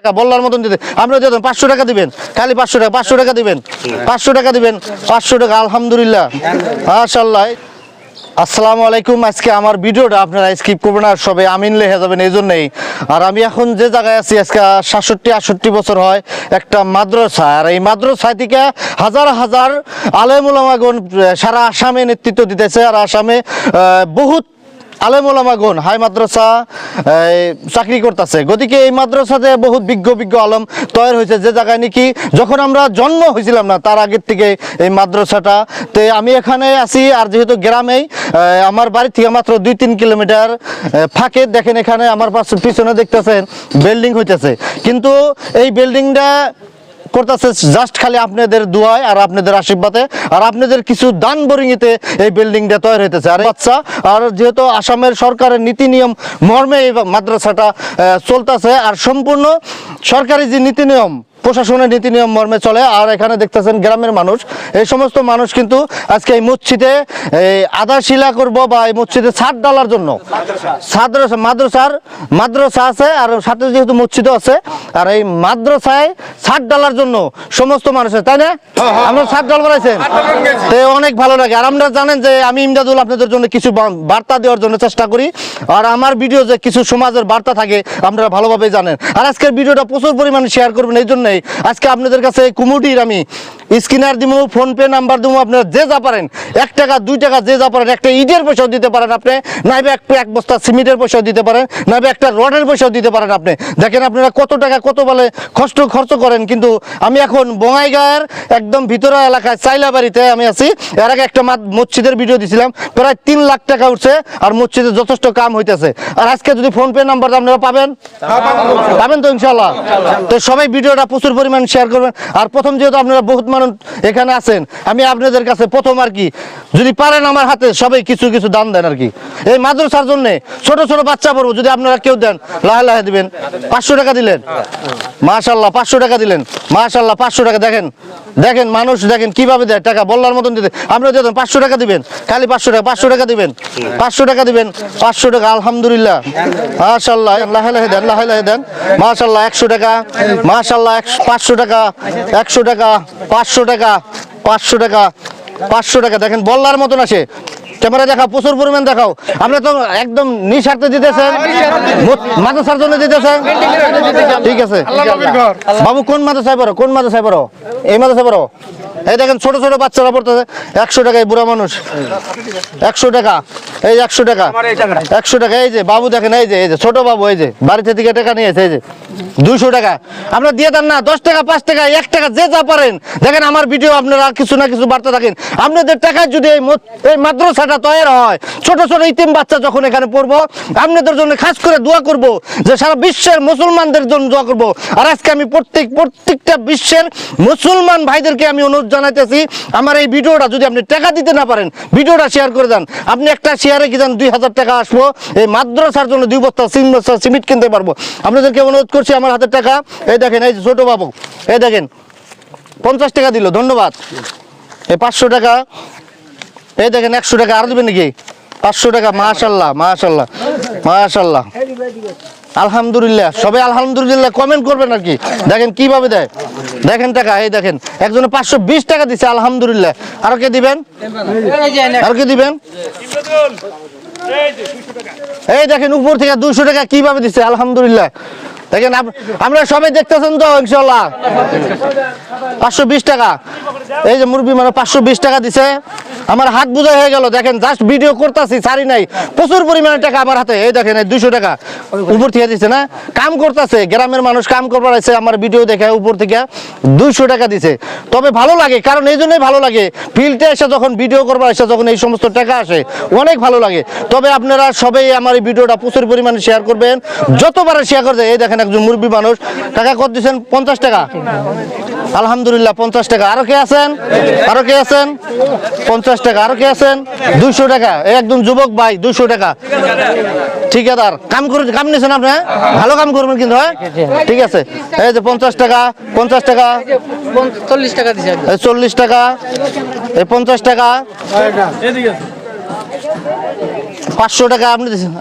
টাকা বললার মতন দিতে। পাঁচশো টাকা দিবেন। খালি পাঁচশো টাকা পাঁচশো টাকা দিবেন। পাঁচশো টাকা দিবেন, পাঁচশো টাকা, আলহামদুলিল্লাহ। মাশাল্লাহ আসসালামু আলাইকুম। আজকে আমার ভিডিওটা আপনারা স্কিপ করবেন আর সবাই আমিন যাবেন এই জন্যই। আর আমি এখন যে জায়গায় আছি, আজকে সাতষট্টি, আটষট্টি বছর হয় একটা মাদ্রাসা। আর এই মাদ্রাসা থেকে হাজার হাজার আলেমুলামাগণ সারা আসামে নেতৃত্ব দিতেছে। আর আসামে বহুত আলেমুলামাগণ হাই মাদ্রাসা চাকরি করতেছে। গতিকে এই মাদ্রাসাতে বহুত বিজ্ঞ বিজ্ঞ আলম তৈরি হয়েছে যে জায়গায় নাকি যখন আমরা জন্ম হয়েছিলাম না, তার আগের থেকে এই মাদ্রাসাটা। তে আমি এখানে আছি আর যেহেতু গ্রামেই আমার বাড়ি থেকে মাত্র দুই তিন কিলোমিটার ফাঁকে দেখেন এখানে আমার পাশে, পিছনে দেখতেছেন, বিল্ডিং হইতেছে। কিন্তু এই বিল্ডিংটা করতেছে জাস্ট খালি আপনাদের দোয়ায় আর আপনাদের আশীর্বাদে। আর আপনাদের কিছু দান বরিঙিতে এই বিল্ডিংটা তৈরি হইতেছে। আর বাচ্চা, আর যেহেতু আসামের সরকারের নীতি নিয়ম, মর্মে এই মাদ্রাসাটা চলতেছে, আর সম্পূর্ণ সরকারি যে নীতি নিয়ম প্রশাসনের নীতি নিয়ম মর্মে চলে। আর এখানে দেখতেছেন গ্রামের মানুষ। এই সমস্ত মানুষ কিন্তু আজকে এই মসজিদে আদা শিলা করব বা এই মসজিদে ছাদ ডালার জন্য। ছাদ মাদ্রাসার মাদ্রাসা আছে আর সাথে যেহেতু মসজিদও আছে, আর এই মাদ্রাসায় ছাদ ডালার জন্য সমস্ত মানুষের তাই না? আমরা ছাদ ডাল বানাইছেন। তো অনেক ভালো লাগে। আর আমরা জানেন যে আমি ইমদাদুল আপনাদের জন্য কিছু বার্তা দেওয়ার জন্য চেষ্টা করি। আর আমার ভিডিও যে কিছু সমাজের বার্তা থাকে, আপনারা ভালোভাবে জানেন। আর আজকের ভিডিওটা প্রচুর পরিমাণে শেয়ার করবেন, এই জন্যই আজকে আপনাদের কাছে এই কুমুটির আমি স্ক্রিনার দিব ফোন পে নাম্বার দিব আপনার যে যা পারেন। এক টাকা, দুই টাকা যে যা পারেন, একটা ইটের পয়সাও দিতে পারেন আপনি, নাইবে এক এক বস্তা সিমেন্টের পয়সাও দিতে পারেন, নাইবে একটা রডের পয়সাও দিতে পারেন আপনি। দেখেন আপনারা কত টাকা, কত বলে কষ্ট খরচ করেন, কিন্তু আমি এখন বঙ্গাইগাঁয়ের একদম ভিতরা এলাকায় চাইলা বাড়িতে আমি আছি। এর আগে একটা মসজিদের ভিডিও দিছিলাম, প্রায় তিন লাখ টাকা উঠছে আর মসজিদে যথেষ্ট কাম হইতেছে। আর আজকে যদি ফোন পে নাম্বার আপনারা পাবেন? পাবেন তো ইনশাল্লাহ তো সবাই ভিডিওটা প্রচুর পরিমাণ শেয়ার করবেন। আর প্রথম যেহেতু আপনারা বহুত মানুষ এখানে আছেন, আমি আপনাদের কাছে প্রথম আর কি, যদি পারেন আমার হাতে, সবাই কিছু কিছু দান দেন আর কি। এই মাদ্রাসার জন্য ছোট ছোট বাচ্চা পড়ব যদি আপনারা কেউ দেন, লাহে লাহে দিবেন। পাঁচশো টাকা দিলেন। মাশাল্লাহ পাঁচশো টাকা দিলেন। মাশাল্লাহ পাঁচশো টাকা, দেখেন। দেখেন, মানুষ দেখেন কীভাবে দেয় টাকা বললার মতন দিতে। আমরা দিয়ে পাঁচশো টাকা দিবেন, খালি পাঁচশো টাকা পাঁচশো টাকা দিবেন, পাঁচশো টাকা দিবেন, পাঁচশো টাকা, আলহামদুলিল্লাহ। মাশাল্লাহ লাহে লাহে দেন, লাহে লাহে দেন। মাশাল্লাহ একশো টাকা মাশাল্লাহ পাঁচশো টাকা, একশো টাকা, পাঁচশো টাকা পাঁচশো টাকা পাঁচশো টাকা। দেখেন বললার মতন আসে। ক্যামেরা দেখাও প্রচুর পরিমাণ দেখাও। আমরা তো একদম নিঃস্বার্থে দিতেছেন মাদ্রাসার জন্য দিতেছেন? ঠিক আছে। বাবু কোন মাদ্রাসায় পড়ো? কোন মাদ্রাসায় পড়ো? এই মাদ্রাসায় পড়ো? এই দেখেন ছোট ছোট বাচ্চারা পড়তেছে। একশো টাকা এই বুড়া মানুষ। একশো টাকা। এই একশো টাকা। একশো টাকা এই যে বাবু দেখেন এই যে এই যে ছোট বাবু এই যে বাড়িতে থেকে টাকা নিয়েছে এই যে দুইশো টাকা। আপনারা দিয়ে দেন না দশ টাকা পাঁচ টাকা এক টাকা যে যা পারেন। দেখেন আমার ভিডিও আপনারা কিছু না কিছু বার্তা থাকেন। আপনাদের টাকায় যদি এই এই মাদ্রাসাটা তৈরি হয় ছোট ছোট ইতিম বাচ্চা যখন এখানে পড়ব আপনাদের জন্য খাস করে দোয়া করব যে সারা বিশ্বের মুসলমানদের জন্য দোয়া করব। আর আজকে আমি প্রত্যেক প্রত্যেকটা বিশ্বের মুসলমান ভাইদেরকে আমি অনুরোধ জানাইতেছি, আমার এই ভিডিওটা যদি আপনি টাকা দিতে না পারেন, ভিডিওটা শেয়ার করে দেন। আপনি একটা শেয়ারে কি দেন দুই হাজার টাকা আসব। এই মাদ্রাসার জন্য দুই বস্তা সিম- বস্তা সিমেন্ট কিনতে পারব। আপনাদেরকে অনুরোধ করছি, আমার হাতের টাকা। এই দেখেন, এই ছোট বাবু, এই দেখেন, পঞ্চাশ টাকা দিল, ধন্যবাদ। এই পাঁচশো টাকা, এই দেখেন, একশো টাকা আর দেবেন নাকি? পাঁচশো টাকা, মাশাল্লাহ মাশাল্লাহ। মাশাল্লাহ আলহামদুলিল্লাহ। সবাই আলহামদুলিল্লাহ কমেন্ট করবেন আর কি। দেখেন কীভাবে দেয়। দেখেন টাকা, এই দেখেন। একজনে পাঁচশো বিশ টাকা দিছে, আলহামদুলিল্লাহ। আর কে দিবেন? আর কে দিবেন? এই দেখেন, উপর থেকে দুশো টাকা কীভাবে দিচ্ছে আলহামদুলিল্লাহ। দেখেন আমরা সবাই দেখতেছেন তো ইনশাল্লাহ পাঁচশো বিশ টাকা। এই যে মুরগি মানে পাঁচশো বিশ টাকা দিছে। আমার হাত বোঝা হয়ে গেল, দেখেন জাস্ট ভিডিও করতেছি সারি নাই। প্রচুর পরিমাণে টাকা আমার হাতে, এই দেখেন, এই দুশো টাকা। উপর থেকে দিছে না? কাম করতেছে, গ্রামের মানুষ কাম করবার আছে আমার ভিডিও দেখে উপর থেকে দুইশো টাকা দিছে। তবে ভালো লাগে, কারণ এই জন্যই ভালো লাগে। ফিল্ডে এসে যখন ভিডিও করবার এসে যখন এই সমস্ত টাকা আসে, অনেক ভালো লাগে। তবে আপনারা সবাই আমার এই ভিডিওটা প্রচুর পরিমাণে শেয়ার করবেন। যতবার শেয়ার করছে, এই দেখেন একজন মুরব্বী মানুষ, টাকা কত দিচ্ছেন? পঞ্চাশ টাকা। আলহামদুলিল্লাহ পঞ্চাশ টাকা। আরও কে আছেন? আরও কে আছেন? পঞ্চাশ টাকা। আরও কে আছেন? দুইশো টাকা। এই একদম যুবক ভাই দুইশো টাকা। ঠিকাদার কাম করে কাম নিয়েছেন আপনি হ্যাঁ? ভালো কাম করবেন কিন্তু হ্যাঁ? ঠিক আছে। এই যে পঞ্চাশ টাকা পঞ্চাশ টাকা। চল্লিশ টাকা চল্লিশ টাকা। এই পঞ্চাশ টাকা। পাঁচশো টাকা আপনি দিছেন।